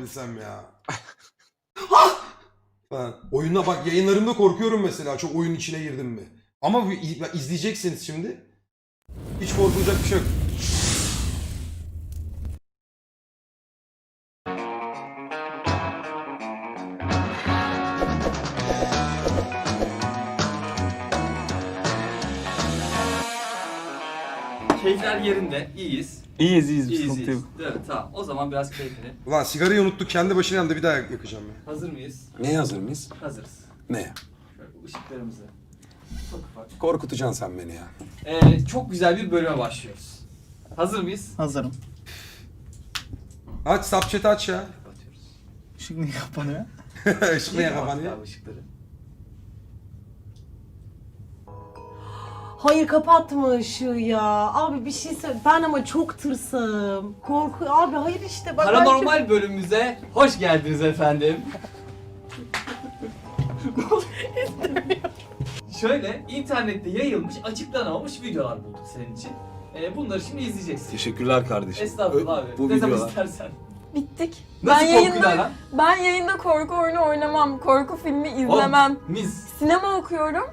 bilsem ya. ben oyuna bak yayınlarımda korkuyorum mesela çok oyun içine girdim mi. Ama izleyeceksiniz şimdi. Hiç korkulacak bir şey yok. Yerinde, iyiyiz. İyiyiz iyiyiz. bir İyiyiz, sıkıntı iyiyiz. yok. Değil mi? Tamam. O zaman biraz keyfini. Ulan sigarayı unuttuk kendi başına yandı bir daha yakacağım ya. Hazır mıyız? Neye hazır mıyız? Hazırız. Neye? Şöyle bu ışıklarımızı. Çok ufak. Korkutacaksın sen beni ya. Ee, çok güzel bir bölüme başlıyoruz. Hazır mıyız? Hazırım. Aç Snapchat'i aç ya. Kapatıyoruz. Işık niye kapanıyor? Işık niye kapanıyor? Abi ışıkları. Hayır kapatma ışığı ya. Abi bir şey söyle. Ben ama çok tırsım. Korku. Abi hayır işte. Bak, Paranormal bölümümüze hoş geldiniz efendim. Şöyle internette yayılmış, açıklanamamış videolar bulduk senin için. Ee, bunları şimdi izleyeceksin. Teşekkürler kardeşim. Estağfurullah Ö- abi. Bu ne zaman videolar. istersen. Bittik. Nasıl ben korkuyla yayında lan? ben yayında korku oyunu oynamam. Korku filmi izlemem. Oğlum, Mis. Sinema okuyorum.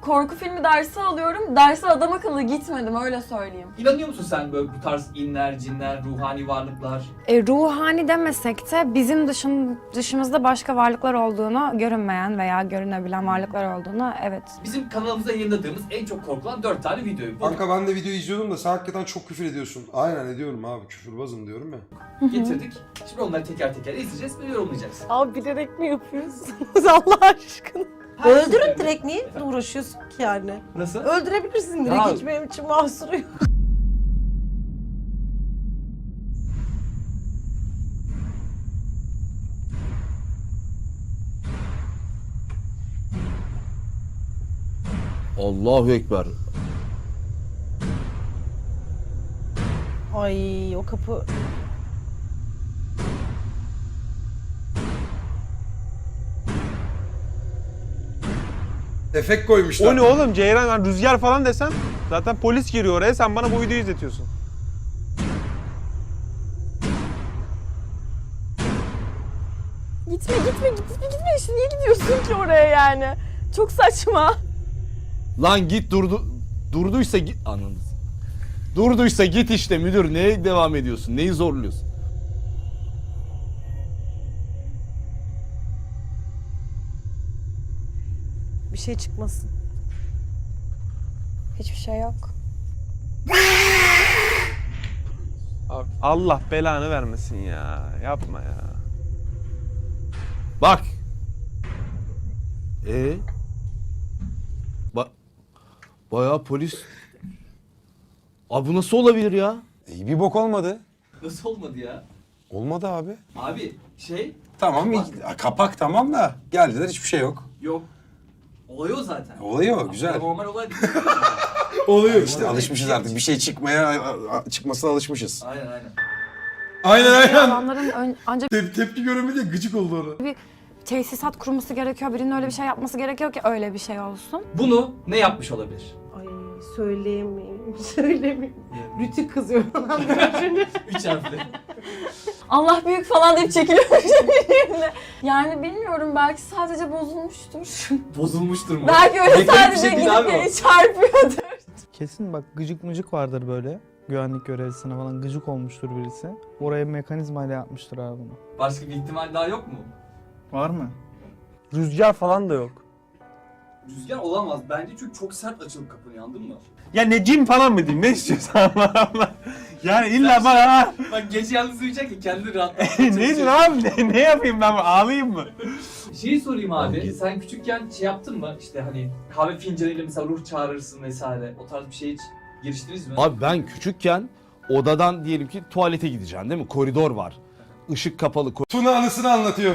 Korku filmi dersi alıyorum. Derse adam akıllı gitmedim öyle söyleyeyim. İnanıyor musun sen böyle bu tarz inler, cinler, ruhani varlıklar? E, ruhani demesek de bizim dışın, dışımızda başka varlıklar olduğunu, görünmeyen veya görünebilen varlıklar olduğunu evet. Bizim kanalımızda yayınladığımız en çok korkulan 4 tane videoyu bulduk. Kanka ben de video izliyordum da sen hakikaten çok küfür ediyorsun. Aynen ediyorum abi küfürbazım diyorum ya. getirdik. Şimdi onları teker teker izleyeceğiz ve yorumlayacağız. Abi bilerek mi yapıyorsunuz Allah aşkına? Öldürün direkt niye uğraşıyorsun ki yani? Nasıl? Öldürebilirsin direkt Ya- hiç benim için mahsuru yok. Allahu Ekber. Ay o kapı. Efekt koymuşlar. O ne oğlum Ceyran yani rüzgar falan desem zaten polis giriyor oraya sen bana bu videoyu izletiyorsun. Gitme gitme gitme gitme. Şimdi niye gidiyorsun ki oraya yani? Çok saçma. Lan git durdu. Durduysa git. Anladınız. Durduysa git işte müdür. Neye devam ediyorsun? Neyi zorluyorsun? Bir şey çıkmasın. Hiçbir şey yok. Abi, Allah belanı vermesin ya. Yapma ya. Bak. E Bak. Bayağı polis. Abi bu nasıl olabilir ya? İyi bir bok olmadı. Nasıl olmadı ya? Olmadı abi. Abi şey Tamam kapak, kapak tamam da geldiler hiçbir şey yok. yok. Olay o zaten. Olay o güzel. Normal olay değil. Oluyor İşte alışmışız artık bir şey çıkmaya a- a- çıkmasına alışmışız. aynen aynen. Aynen aynen. Adamların ön, ancak Tep tepki göremedi gıcık oldu ona. tesisat kurması gerekiyor. Birinin öyle bir şey yapması gerekiyor ki öyle bir şey olsun. Bunu ne yapmış olabilir? Ay söyleyemeyeyim. Söyleyemeyeyim. Rütü kızıyor falan böyle. Üç harfli. Allah büyük falan deyip çekiliyormuş şimdi. Yani bilmiyorum belki sadece bozulmuştur. Bozulmuştur mu? belki öyle Mekanik bir sadece şey değil abi o. gidip çarpıyordur. Kesin bak gıcık mıcık vardır böyle. Güvenlik görevlisine falan gıcık olmuştur birisi. Oraya mekanizmayla yapmıştır abi bunu. Başka bir ihtimal daha yok mu? Var mı? Rüzgar falan da yok. Rüzgar olamaz. Bence çünkü çok sert açılıp kapanıyor anladın mı? Ya ne cin falan mı diyeyim ne istiyorsan Allah Allah. Yani illa bana Bak gece yalnız uyuyacak ya kendini rahatlatmak ne diyorsun abi ne, ne yapayım ben ağlayayım mı? Şeyi sorayım abi. Sen küçükken şey yaptın mı? İşte hani kahve fincanıyla mesela ruh çağırırsın vesaire. O tarz bir şey hiç giriştiniz mi? Abi ben küçükken odadan diyelim ki tuvalete gideceksin değil mi? Koridor var. Işık kapalı. Tuna anısını anlatıyor.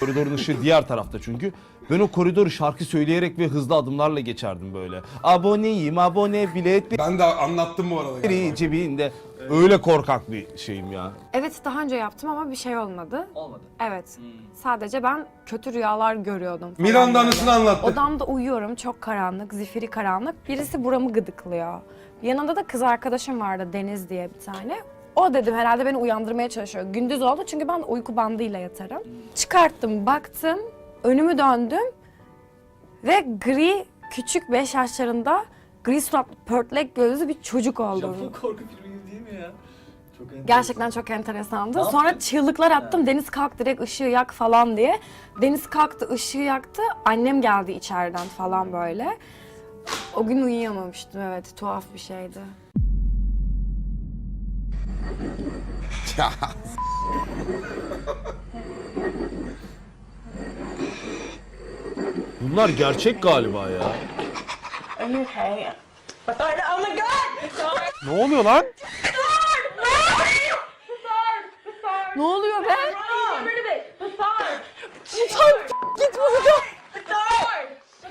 Koridorun ışığı diğer tarafta çünkü. Ben o koridoru şarkı söyleyerek ve hızlı adımlarla geçerdim böyle. Aboneyim abone bilet Ben de anlattım bu arada. biri galiba. cebinde. Öyle korkak bir şeyim ya. Evet daha önce yaptım ama bir şey olmadı. Olmadı. Evet. Hmm. Sadece ben kötü rüyalar görüyordum. falan Miranda böyle. anısını anlattı. Odamda uyuyorum çok karanlık, zifiri karanlık. Birisi buramı gıdıklıyor. Yanında da kız arkadaşım vardı Deniz diye bir tane. O dedim herhalde beni uyandırmaya çalışıyor. Gündüz oldu çünkü ben uyku bandıyla yatarım. Çıkarttım, baktım, önümü döndüm ve gri, küçük 5 yaşlarında gri suratlı pörtlek gözlü bir çocuk Japon oldum. korku filmi gibi değil mi ya? Çok enteresan. Gerçekten çok enteresandı. Ne Sonra yaptın? çığlıklar attım. Deniz kalk direkt ışığı yak falan diye. Deniz kalktı, ışığı yaktı. Annem geldi içeriden falan böyle. O gün uyuyamamıştım evet. Tuhaf bir şeydi. Bunlar gerçek galiba ya. Ne oluyor lan? Ne oluyor be?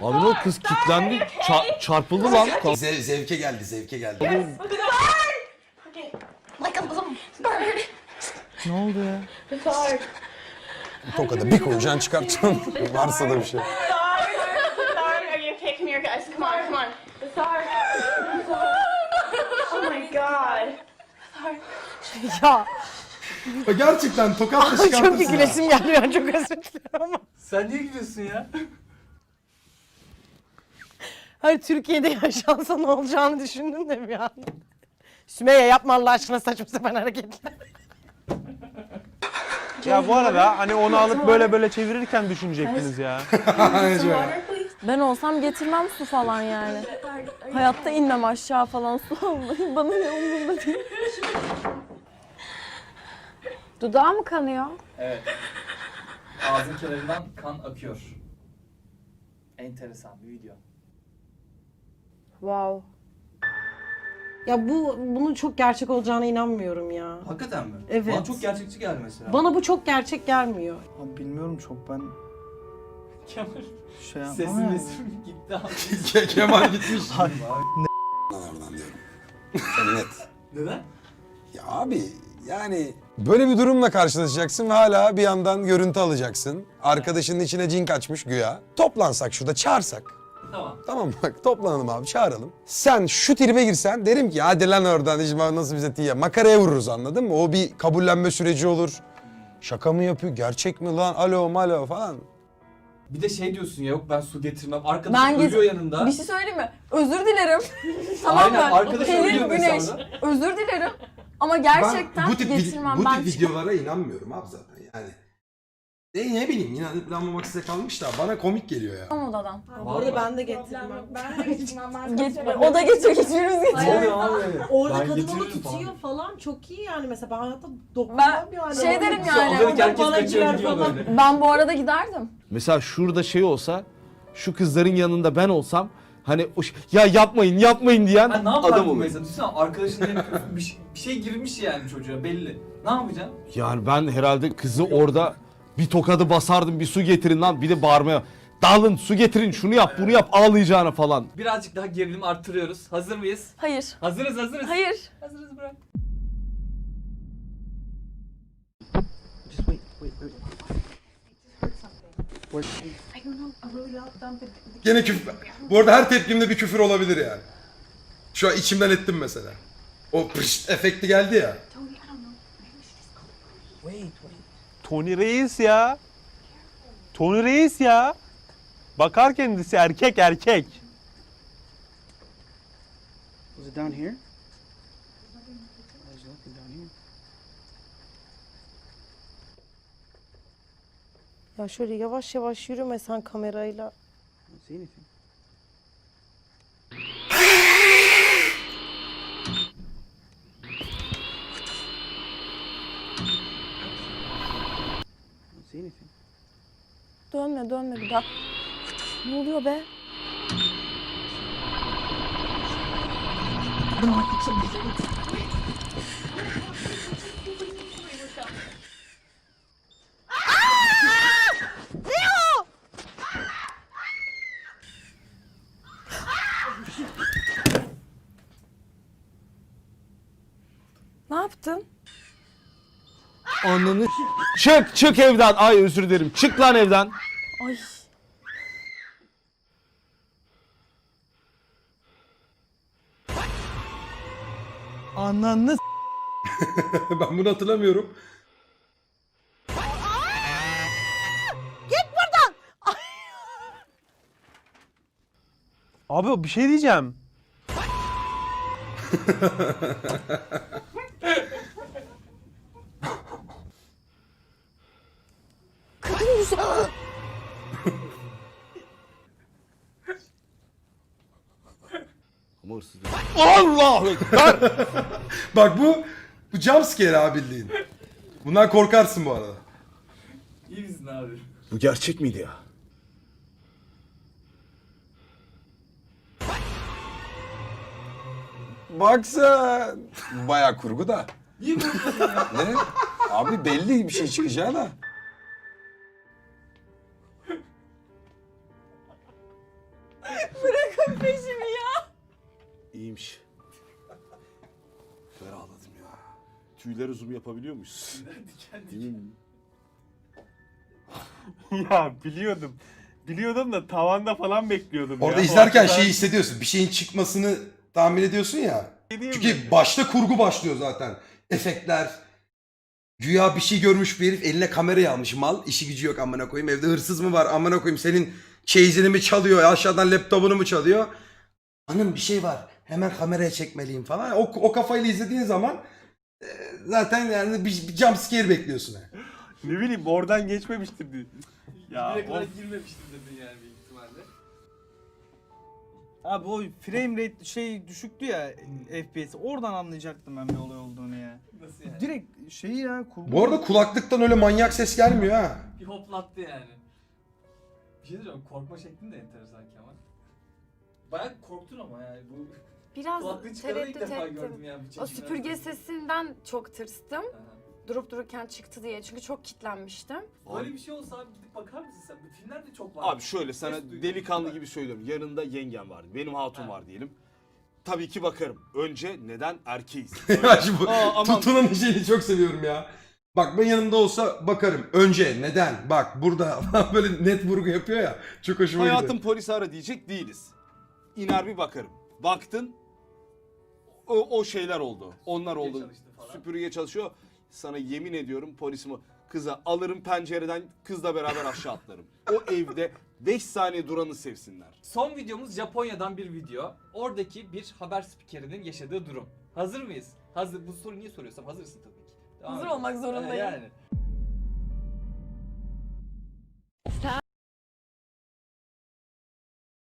Abi ne o kız kilitlendi, ça- çarpıldı lan. Zev- zevke geldi, zevke geldi. Ne oldu ya? tokadı bir koyacaksın çıkartacaksın. Varsa da bir şey. Sorry, are you okay? Come here, guys. Come on, come on. Sorry. Oh my god. Ya Gerçekten tokatla çok çıkartırsın bir ha. gülesim geldi ben çok özür dilerim ama. Sen niye gülüyorsun ya? Hani Türkiye'de yaşansa ne olacağını düşündüm de bir an. Sümeyye yapma Allah aşkına saçma sapan hareketler. Ya bu arada hani onu alıp böyle böyle çevirirken düşünecektiniz ya. Ben olsam getirmem su falan yani. Hayatta inmem aşağı falan su almayı. Bana ne umurumda değil. Dudağı mı kanıyor? Evet. Ağzın kenarından kan akıyor. Enteresan bir video. Wow. Ya bu bunun çok gerçek olacağına inanmıyorum ya. Hakikaten mi? Evet. Bana çok gerçekçi geldi mesela. Bana bu çok gerçek gelmiyor. Abi bilmiyorum çok ben Kemal şey yapmam sesin yani. resim gitti abi. Ke- Kemal gitmiş. Oradan diyorum. Çok net. Neden? Ya abi yani böyle bir durumla karşılaşacaksın ve hala bir yandan görüntü alacaksın. Arkadaşının içine cin kaçmış güya. Toplansak şurada çağırsak. Tamam. Tamam bak toplanalım abi çağıralım. Sen şu tribe girsen derim ki hadi lan oradan hiç bana nasıl bize tiye. Makaraya vururuz anladın mı? O bir kabullenme süreci olur. Şaka mı yapıyor? Gerçek mi lan? Alo malo falan. Bir de şey diyorsun ya yok ben su getirmem. Arkadaşım Ben ölüyor yanında. Bir şey söyleyeyim mi? Özür dilerim. tamam Aynen, mı? arkadaşı Pelin ölüyor Güneş. mesela. Özür dilerim. Ama Ben gerçekten bu tip, vid- getirmem. bu ben tip çıkmam. videolara inanmıyorum abi zaten yani. E ne bileyim inanıp inanmamak size kalmış da bana komik geliyor ya. Çıkmam odadan. Orada ben de getirmem. Ben de getirmem. Ben Geç, o da geçiyor, hiçbirimiz Ne geçiyor. oluyor abi? Orada Ben kadın onu getiririm tutuyor falan. falan. çok iyi yani mesela ben hayatta dokunmam Ben yani. şey derim Orada- yani. Organik herkes Bana kaçıyor girer gidiyor falan. böyle. Ben bu arada giderdim. Mesela şurada şey olsa, şu kızların yanında ben olsam hani o ş- ya yapmayın yapmayın diyen Ha, ne adam yapardın olur. mesela? Düşünsene arkadaşın bir, şey- bir şey girmiş yani çocuğa belli. Ne yapacaksın? Yani ben herhalde kızı orada bir tokadı basardım bir su getirin lan bir de bağırmaya. Dalın su getirin şunu yap bunu yap ağlayacağına falan. Birazcık daha gerilimi arttırıyoruz. Hazır mıyız? Hayır. Hazırız hazırız. Hayır. Hazırız bırak. Gene küfür. Bu arada her tepkimde bir küfür olabilir yani. Şu an içimden ettim mesela. O pışt efekti geldi ya. Tony Reis ya. Tony Reis ya. Bakar kendisi erkek erkek. Was it down here? Ya şöyle yavaş yavaş yürümesen kamerayla. I don't see anything. Anything. Dönme, dönme bir daha. Ne oluyor be? Ne yaptın? Ananı çık çık evden ay özür dilerim çık lan evden. Ay. Ananı ben bunu hatırlamıyorum. Abi bir şey diyeceğim. Ama değil. Allah ekber. Bak bu bu jumpscare abi bildiğin. Bundan korkarsın bu arada. İyi misin abi? Bu gerçek miydi ya? Bak sen. Baya kurgu da. Niye korkuyorsun ya? Ne? Abi belli bir şey çıkacağı da. İyiymiş. Ferahladım ya. Tüyleri zoom yapabiliyor muyuz? Emin ya biliyordum. Biliyordum da tavanda falan bekliyordum Orada ya. izlerken O açıdan- şeyi hissediyorsun. Bir şeyin çıkmasını tahmin ediyorsun ya. Şey mi? Çünkü başta kurgu başlıyor zaten. Efektler. Güya bir şey görmüş bir herif eline kamerayı almış mal. İşi gücü yok amına koyayım. Evde hırsız mı var amına koyayım. Senin çeyizini mi çalıyor aşağıdan laptopunu mu çalıyor. Hanım bir şey var. Hemen kameraya çekmeliyim falan. O, o kafayla izlediğin zaman e, zaten yani bir, bir jump scare bekliyorsun. yani. Ne bileyim oradan geçmemiştir diye. Ya Direkt of. olarak girmemiştim dedin yani büyük ihtimalle. Abi o frame rate şey düşüktü ya FPS. Oradan anlayacaktım ben bir olay olduğunu ya. Nasıl yani? Direkt şeyi ya kurgu. Bu arada kulaklıktan öyle manyak ses gelmiyor ha. Bir hoplattı yani. Bir şey diyeceğim korkma şeklin de enteresan Kemal. Bayağı korktun ama yani bu Biraz kulaklığı çıkaranı ilk tereddüt defa ettim. gördüm yani bu O çekimlerde. süpürge sesinden çok tırstım. Aha. Durup dururken çıktı diye. Çünkü çok kitlenmiştim. Böyle bir şey olsa abi gidip bakar mısın sen? Bu filmlerde çok var. Abi şöyle sana Ses delikanlı gibi söylüyorum. Yanında yengem var. Benim hatun Ha. var diyelim. Tabii ki bakarım. Önce neden erkeğiz? Ya şu bu Aa, aman. tutulan şeyini çok seviyorum ya. Bak ben yanımda olsa bakarım. Önce neden? Bak burada böyle net vurgu yapıyor ya. Çok hoşuma gidiyor. Hayatım polisi ara diyecek değiliz. İner bir bakarım. Baktın o, o şeyler oldu. Onlar oldu. Süpürge çalışıyor. Sana yemin ediyorum polisimi kıza alırım pencereden kızla beraber aşağı atlarım. O evde 5 saniye duranı sevsinler. Son videomuz Japonya'dan bir video. Oradaki bir haber spikerinin yaşadığı durum. Hazır mıyız? Hazır. Bu soruyu niye soruyorsam hazırsın tabii ki. Devam Hazır edelim. olmak zorundayım. Ha, Yani.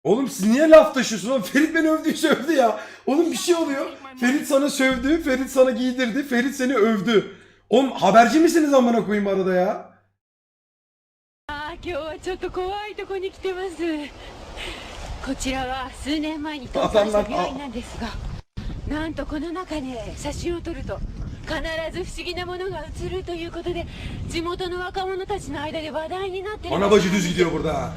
Oğlum siz niye laf taşıyorsunuz? Oğlum Ferit beni övdüyse övdü ya. Oğlum bir şey oluyor. Ferit sana sövdü, Ferit sana giydirdi, Ferit seni övdü. Oğlum haberci misiniz amına koyayım arada ya? あー今日はちょっと怖いとこに来てますこちらは数年前に倒産した病院なんですがなんとこの中で写真を撮ると必ず不思議なものが映るということで地元の若者たちの間で話題になってる Ana bacı düz gidiyor burada. ha.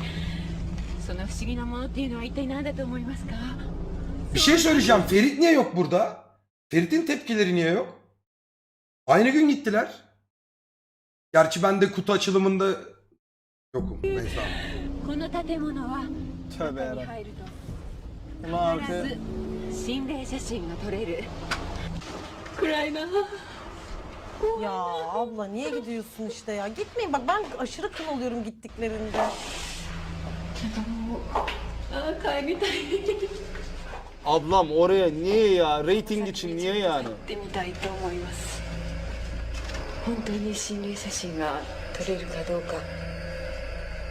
その不思議なものっていうのは一体何だと思いますか Bir şey söyleyeceğim. Ferit niye yok burada? Ferit'in tepkileri niye yok? Aynı gün gittiler. Gerçi ben de kutu açılımında yokum. Neyse abi. この建物は Tövbe 中に yarabbim. 入ると Ulan 必 arkaya ず心霊写真が撮れる暗いな Ya abla niye gidiyorsun işte ya? Gitmeyin bak ben aşırı kıl oluyorum gittiklerinde. あー帰りたい Ablam oraya niye ya? Rating için niye yani? 行ってみたいと思います本当に心霊写真が撮れるかどうか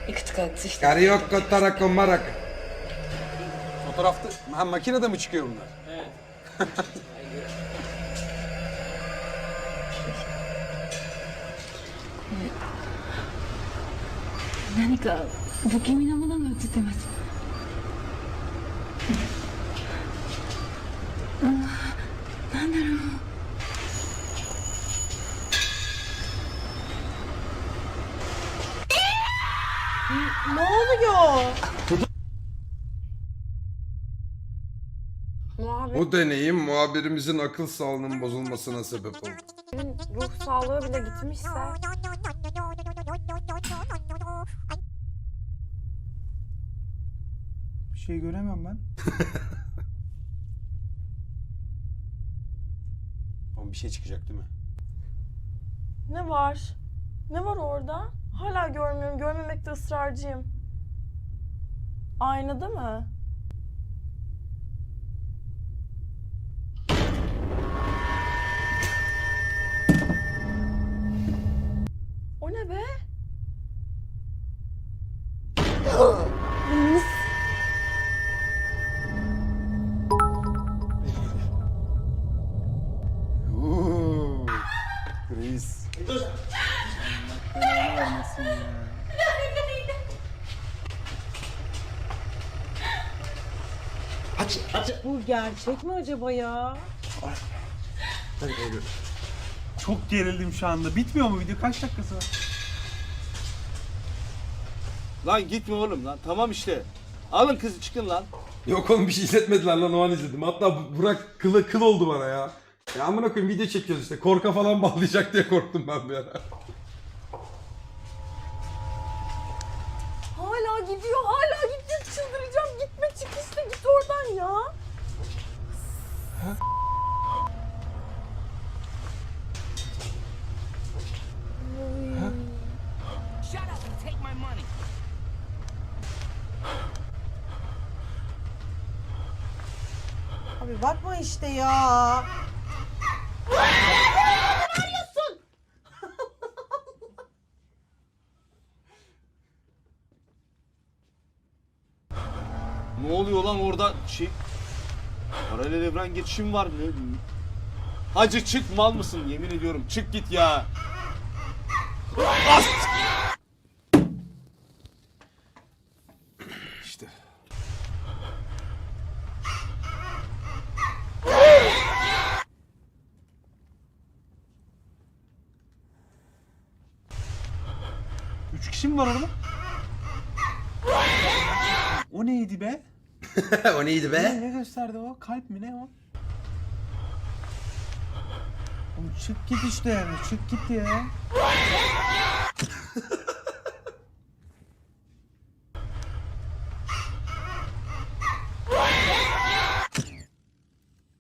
いくつか写して Karaoke tarako marak. Fotoğrafta ha, makinede mi çıkıyor bunlar? Evet. 何か不気味なものが写ってますあーなんだろう Ne oluyor? Muhabbetin Bu deneyim muhabirimizin akıl sağlığının bozulmasına sebep oldu. ruh sağlığı bile gitmişse şey göremiyorum ben. Oğlum bir şey çıkacak değil mi? Ne var? Ne var orada? Hala görmüyorum. Görmemekte ısrarcıyım. Aynada mı? O ne be? Bu gerçek mi acaba ya? Çok gerildim şu anda. Bitmiyor mu video? Kaç dakikası var? Lan gitme oğlum lan. Tamam işte. Alın kızı çıkın lan. Yok oğlum bir şey hissetmediler lan o an izledim. Hatta Burak kılı kıl oldu bana ya. Ya amına koyayım video çekiyoruz işte. Korka falan bağlayacak diye korktum ben bir ara. Hala gidiyor. Hala gitti. Çıldıracağım. Gitme çık işte. Git oradan ya. Abi bakma işte ya. Ne oluyor lan orada şey... Paralel evren geçişim var. Ne? Hacı çık mal mısın yemin ediyorum. Çık git ya. As! İşte. Üç kişi mi var orada? O neydi be? o neydi Ne, ne gösterdi o? Kalp mi ne o? Oğlum çık git işte yani. Çık git ya.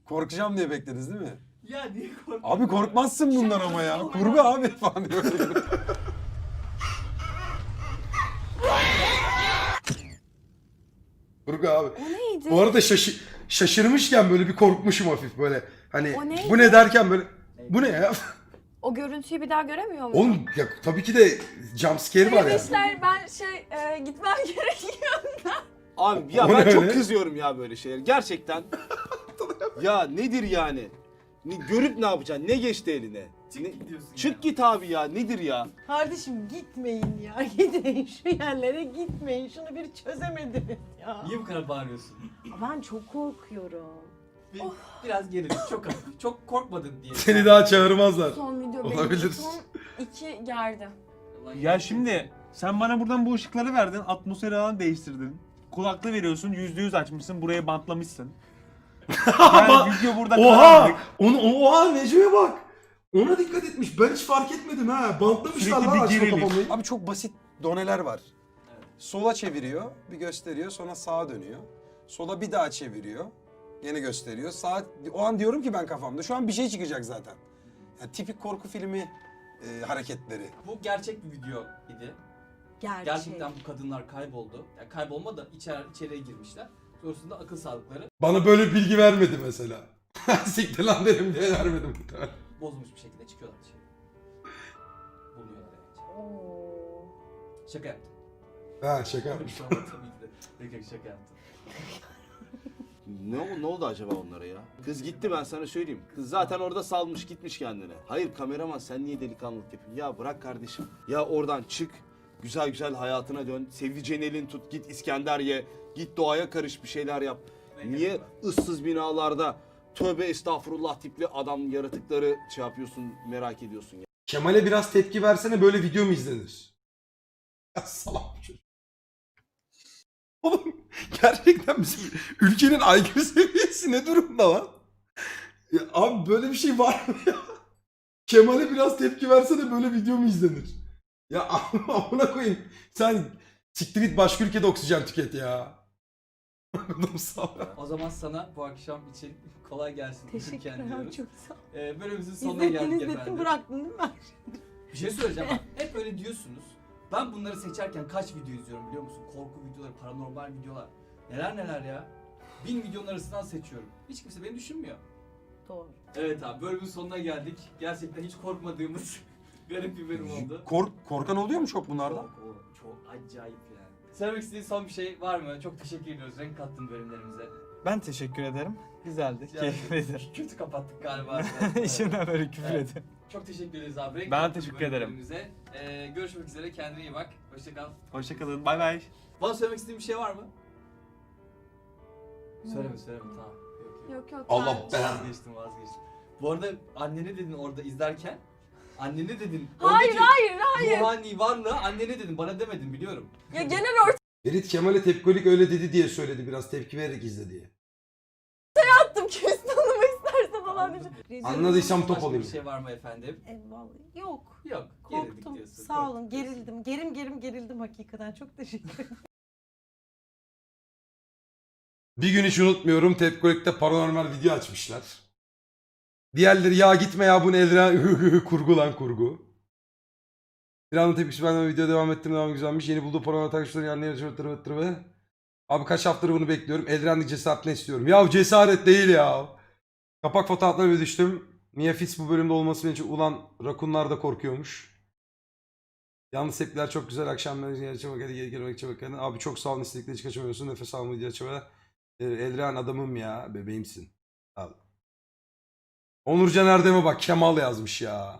Korkacağım diye beklediniz değil mi? Ya niye korktun? Abi korkmazsın bundan ama ya. Kurgu abi falan diyor. Abi. O neydi? Bu arada şaşı şaşırmışken böyle bir korkmuşum hafif böyle. Hani O neydi? bu ne derken böyle bu ne ya? O görüntüyü bir daha göremiyor muyum? Oğlum ya tabii ki de jump scare var ya. Demişler ben şey e, gitmem gerekiyor. Abi ya O ben ne çok öyle? kızıyorum ya böyle şeyler. Gerçekten. ya nedir yani? Ne, görüp ne yapacaksın? Ne geçti eline? Çık Ne- git diyorsun çık ya. git abi ya. Nedir ya? Kardeşim gitmeyin ya. Gitmeyin şu yerlere gitmeyin. Şunu bir çözemediniz ya. Niye bu kadar bağırıyorsun? Ben çok korkuyorum. Bir, Biraz gerildim. Çok hafif. Çok korkmadın diye. Seni daha çağırmazlar. Son video benim Olabilir. son iki gerdi. Ya şimdi sen bana buradan bu ışıkları verdin. Atmosferi alan değiştirdin. Kulaklığı veriyorsun. Yüzde yüz açmışsın. Buraya bantlamışsın. Yani video burada Oha! Onu oha Necmi'ye bak. Ona dikkat etmiş. Ben hiç fark etmedim ha. Bantlamışlar Sürekli lan bir açma gerilim. kafamı. Abi çok basit doneler var. Sola çeviriyor, bir gösteriyor, sonra sağa dönüyor. Sola bir daha çeviriyor, yine gösteriyor. Sağa, o an diyorum ki ben kafamda, şu an bir şey çıkacak zaten. Yani tipik korku filmi e, hareketleri. Bu gerçek bir video idi. Gerçek. Gerçekten bu kadınlar kayboldu. Yani kaybolma da içeri, içeriye girmişler. Sonrasında akıl sağlıkları Bana böyle bilgi vermedi mesela. Siktir lan derim diye vermedim. Bozulmuş bir şekilde çıkıyorlar dışarı. Buluyorlar yani. Oo. Şaka yaptım. ha şaka yapmış. Tabii ki de. Yok yok şaka yaptım. Ne, o- ne oldu acaba onlara ya? Kız gitti ben sana söyleyeyim. Kız zaten orada salmış gitmiş kendine. Hayır kameraman sen niye delikanlılık yapıyorsun? Ya bırak kardeşim. Ya oradan çık. Güzel güzel hayatına dön. Sevdiceğin elini tut. Git İskender ye. Git doğaya karış bir şeyler yap. Niye ıssız binalarda tövbe estağfurullah tipli adam yaratıkları şey yapıyorsun merak ediyorsun ya. Kemal'e biraz tepki versene böyle video mu izlenir? Ya salak bu çocuk. Oğlum gerçekten bizim ülkenin IQ seviyesi ne durumda lan? Ya abi böyle bir şey var mı ya? Kemal'e biraz tepki versene böyle video mu izlenir? Ya amına koyayım. Sen siktir git başka ülkede oksijen tüket ya. O zaman sana bu akşam için kolay gelsin. Teşekkür ederim diyoruz. çok sağ ol. Ee, bölümümüzün sonuna geldik izlettin efendim. bıraktın değil mi? Bir şey söyleyeceğim bak. Hep öyle diyorsunuz. Ben bunları seçerken kaç video izliyorum biliyor musun? Korku videoları, paranormal videolar. Neler neler ya. Bin videonun arasından seçiyorum. Hiç kimse beni düşünmüyor. Doğru. Evet abi bölümün sonuna geldik. Gerçekten hiç korkmadığımız garip bir bölüm oldu. Kork, korkan oluyor mu çok bunlardan? Çok, çok acayip yani. Söylemek istediğin son bir şey var mı? Çok teşekkür ediyoruz. Renk kattın bölümlerimize. Ben teşekkür ederim. Güzeldi, Yani keyifliydi. Kötü kapattık galiba. İşimden böyle küfür Evet. Çok teşekkür ederiz abi. Renk Ben kattın teşekkür ederim. bölümlerimize. Ee, görüşmek üzere. Kendine iyi bak. Hoşçakal. Hoşçakalın. Bay bay. Bana söylemek istediğin bir şey var mı? Söyleme söyleme tamam. Yok, yok. Yok yok. Allah ben-. Vazgeçtim vazgeçtim. Bu arada annene dedin orada izlerken. Annene dedin. Hayır oradaki hayır hayır. Ruhani varlığı annene dedin. Bana demedin biliyorum. Ya genel orta Ferit Kemal'e tepkolik öyle dedi diye söyledi biraz tepki vererek izle diye. attım. Kimse tanımak isterse falan diyeceğim. Anladıysam top Başka olayım. bir şey var mı efendim? E, vallahi yok. Yok. gerildik Korktum. diyorsun, Sağ korktuk olun. diyorsun. Gerildim. Gerim gerim gerildim hakikaten. Çok teşekkür ederim. Bir gün hiç unutmuyorum tepkolikte paranormal video açmışlar. Diğerleri ya gitme ya bu ne Eldiren kurgu lan kurgu. Bir anda tepkisi benden video devam ettim devam güzelmiş. Yeni bulduğu paranormal takipçilerin yanına yarışıyor tırı tırı. Abi kaç haftadır bunu bekliyorum. Eldirenlik cesaret ne istiyorum? Ya cesaret değil ya. Kapak fotoğraflarına düştüm. Niye Fitz bu bölümde olması için ulan rakunlar da korkuyormuş. Yalnız tepkiler çok güzel. Akşamları yarışa çabuk hadi geri gelmek çabuk hadi. Abi çok sağ olun istedikleri hiç kaçamıyorsun. Nefes almayı diye çabuk. Ee, Eldiren adamım ya. Bebeğimsin. Al. Onurcan Erdem'e bak Kemal yazmış ya.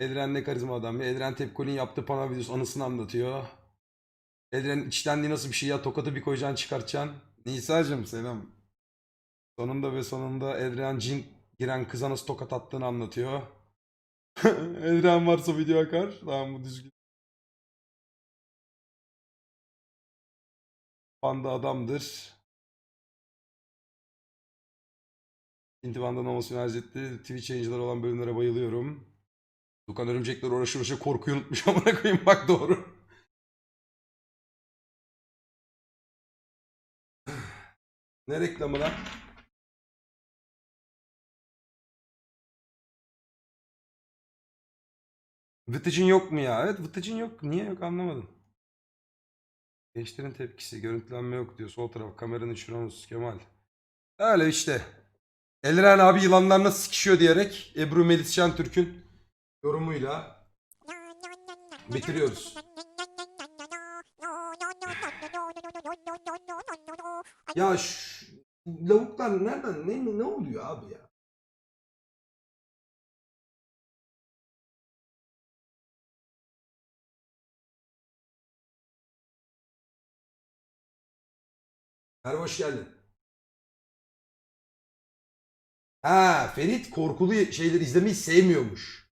Eldiren ne karizma adam ya. Eldiren Tepkol'ün yaptığı panav videosu anısını anlatıyor. Eldiren'in içtenliği nasıl bir şey ya. Tokatı bir koyacaksın çıkartacaksın. Nisa'cığım selam. Sonunda ve sonunda Eldiren cin giren kıza nasıl tokat attığını anlatıyor. Eldiren varsa video akar. Tamam bu düzgün. Panda adamdır. İntibandan olmasını arz etti. Twitch yayıncıları olan bölümlere bayılıyorum. Dukan örümcekler uğraşı uğraşı korkuyu unutmuş amına koyayım bak doğru. ne reklamı lan? Vıtıcın yok mu ya? Evet Vıtıcın yok. Niye yok anlamadım. Gençlerin tepkisi. Görüntülenme yok diyor. Sol taraf kameranın şuramız Kemal. Öyle işte. Elren abi yılanlar nasıl sıkışıyor diyerek Ebru Melis Şentürk'ün yorumuyla bitiriyoruz. Ya şu lavuklar nereden ne ne oluyor abi ya? Merhaba hoş geldin. Ha Ferit korkulu şeyleri izlemeyi sevmiyormuş.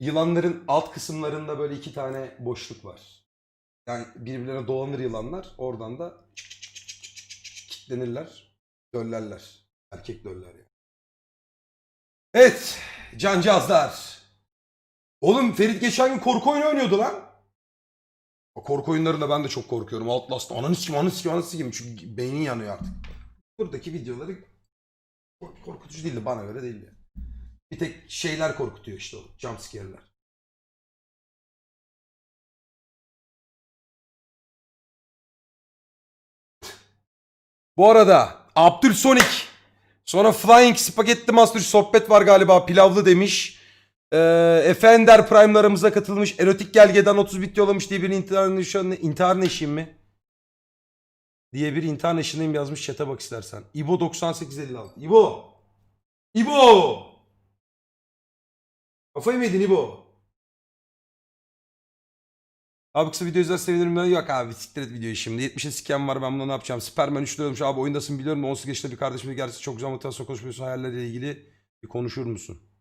Yılanların alt kısımlarında böyle iki tane boşluk var. Yani birbirlerine dolanır yılanlar. Oradan da çık çık çık çık çık çık çık kitlenirler. Döllerler. Erkek döller yani. Evet. Cancağızlar. Oğlum Ferit geçen gün korku oyunu oynuyordu lan. Korku oyunlarında ben de çok korkuyorum. Outlast. Ananı sikim, ananı sikim, ananı sikim. Çünkü beynin yanıyor artık. Buradaki videoları kork- korkutucu değildi. Bana göre değil yani. Bir tek şeyler korkutuyor işte o. Jumpscare'ler. Bu arada Abdülsonik sonra Flying Spaghetti Master sohbet var galiba pilavlı demiş. Ee, Efender Prime'larımıza katılmış. Erotik Gelge'den 30 bit yollamış diye bir intihar neşin mi? Diye bir neşiniyim yazmış chat'e bak istersen. İbo 9856. İbo! İbo! Kafayı mı yedin İbo? Abi kısa video izler sevinirim. Ben yok abi siktir et videoyu şimdi. 70'e siken var ben buna ne yapacağım? Superman 3 diyormuş abi oyundasın biliyorum. 18 yaşında bir kardeşimiz gerçi çok güzel motivasyon konuşmuyorsun. Hayallerle ilgili bir konuşur musun?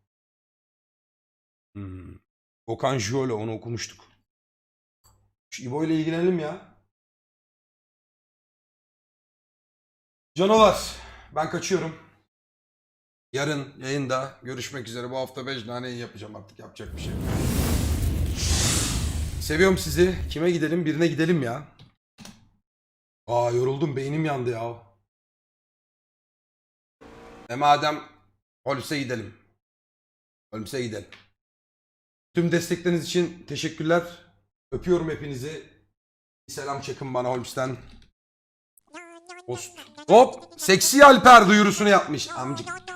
Hmm. Okan Jole onu okumuştuk. Şu İbo ile ilgilenelim ya. Canavar. Ben kaçıyorum. Yarın yayında görüşmek üzere. Bu hafta 5 tane yayın yapacağım artık. Yapacak bir şey. Seviyorum sizi. Kime gidelim? Birine gidelim ya. Aa yoruldum. Beynim yandı ya. E madem Holmes'e gidelim. Holmes'e gidelim. Tüm destekleriniz için teşekkürler. Öpüyorum hepinizi. Selam çakın bana Holmes'ten. Host. Hop! Seksi Alper duyurusunu yapmış. Amcık.